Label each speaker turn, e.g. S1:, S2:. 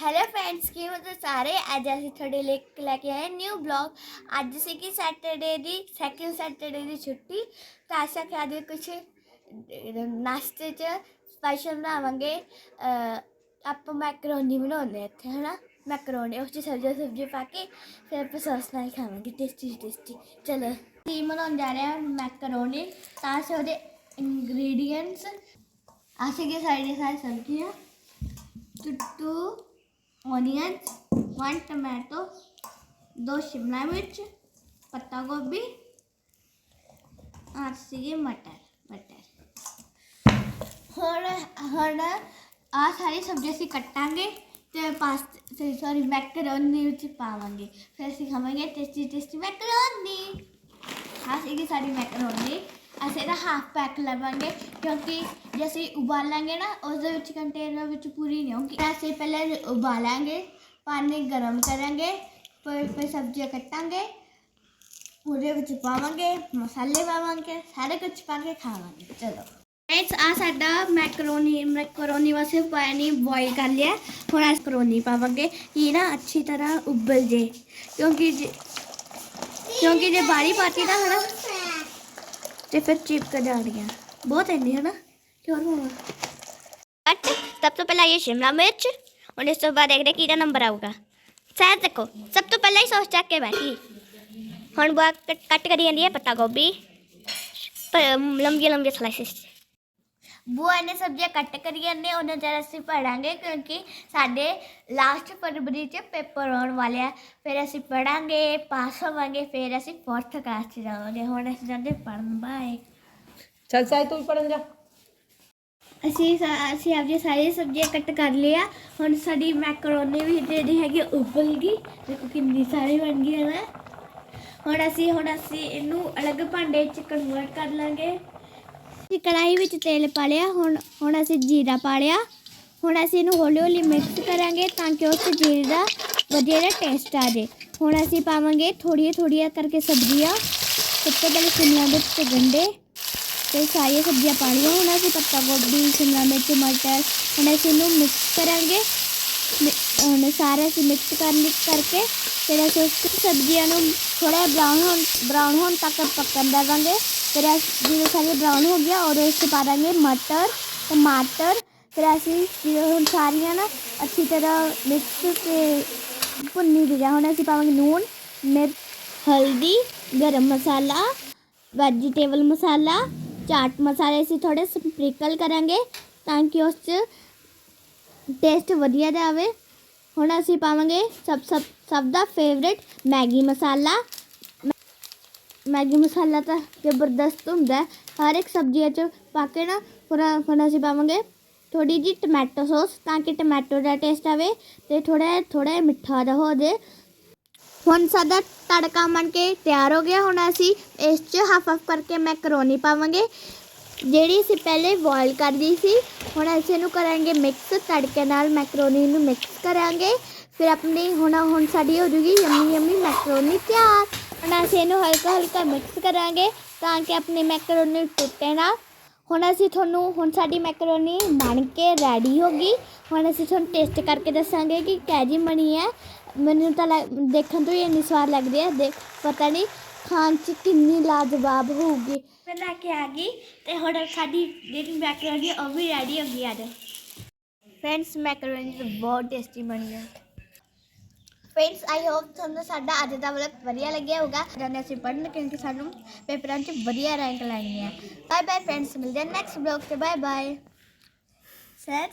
S1: Hello friends ਕੀ ਹੋ ਤੁਸੀਂ ਸਾਰੇ? ਅੱਜ ਅਸੀਂ ਤੁਹਾਡੇ ਲਈ ਇੱਕ ਲੈ ਕੇ ਆਏ ਨਿਊ ਬਲੌਗ ਅੱਜ ਸੀਗੀ ਸੈਟਰਡੇ ਦੀ ਸੈਕਿੰਡ ਸੈਟਰਡੇ ਦੀ ਛੁੱਟੀ। ਤਾਂ ਆਸ਼ਾ ਕਿ ਅੱਜ ਕੁਝ ਨਾਸ਼ਤੇ 'ਚ ਸਪੈਸ਼ਲ ਬਣਾਵਾਂਗੇ। ਆਪਾਂ ਮੈਕਰੋਨੀ ਬਣਾਉਂਦੇ ਹਾਂ ਇੱਥੇ, ਹਨਾ? ਮੈਕਰੋਨੀ ਉਸ 'ਚ ਸਬਜ਼ੀ ਸਬਜ਼ੀ ਪਾ ਕੇ, ਫਿਰ ਆਪਾਂ ਸੌਸ ਨਾਲ ਖਾਵਾਂਗੇ। ਟੇਸਟੀ ਟੇਸਟੀ ਚਲੋ, ਕੀ ਬਣਾਉਣ ਜਾ ਰਹੇ ਹਾਂ ਮੈਕਰੋਨੀ ਤਾਂ ਅਸੀਂ ਉਹਦੇ ਇੰਗਰੀਡੀਅੰਟਸ ਆਸ਼ਾ ਕੇ ਸਾਰੀ ਸਾਰੀ ਸਬਜ਼ੀਆਂ। two ओनियन वन टमाटो दो शिमला मिर्च, पत्ता गोभी, आठ सी मटर मटर। हर हर आ सारी सब्ज़ी असं कट्टा तो पास सॉरी मैकरोनी पावे फिर असी खावे टेस्टी टेस्टी मैकरोनी हाँ सारी मैकरोनी ਅਸੀਂ ਇਹਦਾ ਹਾਫ ਪੈਕ ਲਵਾਂਗੇ, ਕਿਉਂਕਿ ਜੇ ਅਸੀਂ ਉਬਾਲਾਂਗੇ ਨਾ ਉਸ ਦੇ ਵਿੱਚ ਕੰਟੇਨਰ ਵਿੱਚ ਪੂਰੀ ਨਹੀਂ ਹੋਊਗੀ। ਅਸੀਂ ਪਹਿਲਾਂ ਉਬਾਲਾਂਗੇ, ਪਾਣੀ ਗਰਮ ਕਰਾਂਗੇ, ਫਿਰ ਫਿਰ ਸਬਜ਼ੀਆਂ ਕੱਟਾਂਗੇ ਉਹਦੇ ਵਿੱਚ ਪਾਵਾਂਗੇ, ਮਸਾਲੇ ਪਾਵਾਂਗੇ, ਸਾਰੇ ਕੁਝ ਪਾ ਕੇ ਖਾਵਾਂਗੇ। ਚਲੋ। ਫਰੈਂਡਸ ਆ ਸਾਡਾ ਮੈਕਰੋਨੀ ਮੈਕਰੋਨੀ ਵਾਸਤੇ ਪਾਣੀ ਬੋਇਲ ਕਰ ਲਿਆ। ਹੁਣ ਅਸੀਂ ਕਰੋਨੀ ਪਾਵਾਂਗੇ। ਇਹ ਨਾ ਅੱਛੀ ਤਰ੍ਹਾਂ ਉਬਲ ਜੇ। ਕਿਉਂਕਿ ਜੇ ਕਿਉਂਕਿ ਜੇ ਬਾਰੀ ਪਾਤੀ ਨਾ, ਹਨਾ ਤੇ ਫਿਰ ਚਿਪਕ ਜਾਣੀਆਂ ਬਹੁਤ ਇੰਨੀ ਹੈ ਨਾ ਕਿਉਂ ਹੋਣਾ
S2: ਕੱਟ ਸਭ ਤੋਂ ਪਹਿਲਾਂ ਇਹ ਸ਼ਿਮਲਾ ਮਿਰਚ, ਹੁਣ ਇਸ ਤੋਂ ਬਾਅਦ ਦੇਖਦੇ ਕਿਹਦਾ ਨੰਬਰ ਆਊਗਾ। ਸ਼ਾਇਦ ਦੇਖੋ, ਸਭ ਤੋਂ ਪਹਿਲਾਂ ਹੀ ਸੌਸ ਚੱਕ ਕੇ ਬੈਠੀ। ਹੁਣ ਬਾ ਕੱਟ ਕਰੀ ਜਾਂਦੀ ਹੈ ਪੱਤਾ ਗੋਭੀ। ਲੰਬੀਆਂ ਲੰਬੀਆਂ ਸਲਾਈਸਿਸ
S1: ਬੂਆ ਨੇ ਸਬਜ਼ੀਆਂ ਕੱਟ ਕਰੀ ਜਾਂਦੇ ਉਹਨਾਂ ਜਰਾ ਅਸੀਂ ਪੜਾਂਗੇ ਕਿਉਂਕਿ ਸਾਡੇ ਲਾਸਟ ਫਰਵਰੀ ਚ ਪੇਪਰ ਆਉਣ ਵਾਲੇ ਆ। ਫਿਰ ਅਸੀਂ ਪੜਾਂਗੇ ਪਾਸ ਹੋਵਾਂਗੇ ਫਿਰ ਅਸੀਂ ਫੋਰਥ ਕਲਾਸ ਚ ਜਾਵਾਂਗੇ। ਹੁਣ ਅਸੀਂ ਜਾਂਦੇ ਪੜਨ ਬਾਏ
S3: ਚੱਲ ਸਾਈ ਤੂੰ ਵੀ ਪੜਨ ਜਾ।
S1: ਅਸੀਂ ਸਾ- ਅਸੀਂ ਆਪਣੀ ਸਾਰੀ ਸਬਜ਼ੀਆਂ ਕੱਟ ਕਰ ਲਿਆ ਹੁਣ ਸਾਡੀ ਮੈਕਰੋਨੀ ਵੀ ਜਿਹੜੀ ਹੈਗੀ ਉਬਲ ਗਈ ਦੇਖੋ ਕਿੰਨੀ ਸਾਰੀ ਬਣ ਗਈ ਹੈ ਨਾ। ਹੁਣ ਅਸੀਂ ਹੁਣ ਅਸੀਂ ਇਹਨੂੰ ਅਲੱਗ ਭਾਂਡੇ 'ਚ ਕਨਵਰਟ ਕਰ ਲਾਂਗੇ। ਅਸੀਂ ਕੜਾਹੀ ਵਿੱਚ ਤੇਲ ਪਾ ਲਿਆ, ਹੁਣ ਹੁਣ ਅਸੀਂ ਜੀਰਾ ਪਾ ਲਿਆ। ਹੁਣ ਅਸੀਂ ਇਹਨੂੰ ਹੌਲੀ ਹੌਲੀ ਮਿਕਸ ਕਰਾਂਗੇ ਤਾਂ ਕਿ ਉਸ ਜੀਰੇ ਦਾ ਵਧੀਆ ਜਿਹਾ ਟੇਸਟ ਆ ਜਾਏ। ਹੁਣ ਅਸੀਂ ਪਾਵਾਂਗੇ ਥੋੜੀਆਂ ਥੋੜੀਆਂ ਕਰਕੇ ਸਬਜ਼ੀਆਂ। ਸਭ ਤੋਂ ਪਹਿਲੇ ਸ਼ਿਮਲਾ ਮਿਰਚ ਤੇ ਗੰਡੇ ਤੇ ਸਾਰੀਆਂ ਸਬਜ਼ੀਆਂ ਪਾਣੀਆਂ ਹੁਣ ਅਸੀਂ ਪੱਤਾ ਗੋਭੀ, ਸ਼ਿਮਲਾ ਮਿਰਚ, ਮਟਰ, ਹੁਣ ਅਸੀਂ ਇਹਨੂੰ ਮਿਕਸ ਕਰਾਂਗੇ। ਹੁਣ ਸਾਰਾ ਅਸੀਂ ਮਿਕਸ ਕਰ ਲਿ ਕਰਕੇ, ਫਿਰ ਅਸੀਂ ਉਸ ਸਬਜ਼ੀਆਂ ਨੂੰ ਥੋੜਾ ਬਰਾਊਨ ਹੋਣ ਬਰਾਊਨ ਹੋਣ ਤੱਕ ਪੱਕਣ ਦੇਵਾਂਗੇ ਫਿਰ ਅਸੀਂ ਜਦੋਂ ਸਾਰੀਆਂ ਬਰਾਊਨ ਹੋ ਗਿਆ, ਉਹਦੇ ਵਿੱਚ ਪਾ ਦਾਂਗੇ ਮਟਰ, ਟਮਾਟਰ। ਫਿਰ ਅਸੀਂ ਹੁਣ ਸਾਰੀਆਂ ਨਾ ਅੱਛੀ ਤਰ੍ਹਾਂ ਮਿਕਸ ਤੇ ਭੁੰਨੀ ਦੀ ਹੁਣ ਅਸੀਂ ਪਾਵਾਂਗੇ ਨੂਣ, ਮਿਰਚ, ਹਲਦੀ, ਗਰਮ ਮਸਾਲਾ ਵੈਜੀਟੇਬਲ ਮਸਾਲਾ, ਚਾਟ ਮਸਾਲੇ ਅਸੀਂ ਥੋੜੇ ਸਪ੍ਰਿੰਕਲ ਕਰਾਂਗੇ ਤਾਂ ਕਿ ਉਸ 'ਚ ਟੇਸਟ ਵਧੀਆ ਜਾਵੇ ਹੁਣ ਅਸੀਂ ਪਾਵਾਂਗੇ ਸਭ ਸਭ ਸਭ ਦਾ ਫੇਵਰੇਟ ਮੈਗੀ ਮਸਾਲਾ ਮੈ- ਮੈਗੀ ਮਸਾਲਾ ਤਾਂ ਜ਼ਬਰਦਸਤ ਹੁੰਦਾ ਹੈ। ਹਰ ਇੱਕ ਸਬਜ਼ੀਆਂ 'ਚ ਪਾ ਕੇ ਨਾ ਫਿਰ ਹੁਣ ਅਸੀਂ ਪਾਵਾਂਗੇ ਥੋੜੀ ਜੀ ਟਮਾਟੋ ਸੌਸ ਤਾਂ ਕਿ ਟਮਾਟੋ ਦਾ ਟੇਸਟ ਆਵੇ ਤੇ ਥੋੜਾ ਥੋੜਾ ਮਿੱਠਾ ਜਿਹਾ ਹੋ ਜਾਏ ਹੁਣ ਸਾਡਾ ਤੜਕਾ ਬਣ ਕੇ ਤਿਆਰ ਹੋ ਗਿਆ ਹੁਣ ਅਸੀਂ ਇਸ 'ਚ ਹਾਫ ਹਾਫ ਕਰਕੇ ਮੈਕਰੋਨੀ ਪਾਵਾਂਗੇ ਜਿਹੜੀ ਅਸੀਂ ਪਹਿਲੇ ਬੋਇਲ ਕਰਦੀ ਸੀ ਹੁਣ ਅਸੀਂ ਇਹਨੂੰ ਕਰਾਂਗੇ ਮਿਕਸ ਤੜਕੇ ਨਾਲ ਮੈਕਰੋਨੀ ਨੂੰ ਮਿਕਸ ਕਰਾਂਗੇ। ਫਿਰ ਆਪਣੀ ਹੁਣ ਹੁਣ ਸਾਡੀ ਹੋ ਜੂਗੀ ਯੰਮੀ ਯੰਮੀ ਮੈਕਰੋਨੀ ਤਿਆਰ। ਹੁਣ ਅਸੀਂ ਇਹਨੂੰ ਹਲਕਾ ਹਲਕਾ ਮਿਕਸ ਕਰਾਂਗੇ ਤਾਂ ਕਿ ਆਪਣੀ ਮੈਕਰੋਨੀ ਟੁੱਟੇ ਨਾ। ਹੁਣ ਅਸੀਂ ਤੁਹਾਨੂੰ ਹੁਣ ਸਾਡੀ ਮੈਕਰੋਨੀ ਬਣ ਕੇ ਰੈਡੀ ਹੋ ਗਈ। ਹੁਣ ਅਸੀਂ ਤੁਹਾਨੂੰ ਟੇਸਟ ਕਰਕੇ ਦੱਸਾਂਗੇ ਕਿ ਕਿਹੋ ਜਿਹੀ ਬਣੀ ਹੈ। ਮੈਨੂੰ ਤਾਂ ਲੱਗ- ਦੇਖਣ ਤੋਂ ਹੀ ਇੰਨੀ ਸਵਾਦ ਲੱਗਦੀ ਹੈ। ਦੇਖ, ਪਤਾ ਨਹੀਂ ਖਾਣ ਚ ਕਿੰਨੀ ਲਾਜਵਾਬ ਹੋਊਗੀ। ਮੈਂ ਲੈ ਕੇ ਆ ਗਈ ਤੇ ਹੁਣ ਸਾਡੀ ਜਿਹੜੀ ਮੈਕਰੋਨੀ ਹੈ, ਉਹ ਵੀ ਰੈਡੀ ਹੋ ਗਈ ਅੱਜ। ਫਰੈਂਡਸ ਮੈਕਰੋਨੀ ਬਹੁਤ ਟੇਸਟੀ ਬਣੀ ਹੈ ਫਰੈਂਡਸ ਆਈ ਹੋਪ ਤੁਹਾਨੂੰ ਸਾਡਾ ਅੱਜ ਦਾ ਵਲੌਗ ਵਧੀਆ ਲੱਗਿਆ ਹੋਊਗਾ। ਜਦੋਂ ਅਸੀਂ ਪੜ੍ਹਨ ਕਿਉਂਕਿ ਸਾਨੂੰ ਪੇਪਰਾਂ 'ਚ ਵਧੀਆ ਰੈਂਕ ਲੈਣੀ ਹੈ ਬਾਏ ਬਾਏ ਫਰੈਂਡਸ ਮਿਲਦੇ ਹਾਂ ਨੈਕਸਟ ਵਲੌਗ ਤੇ। Bye bye sir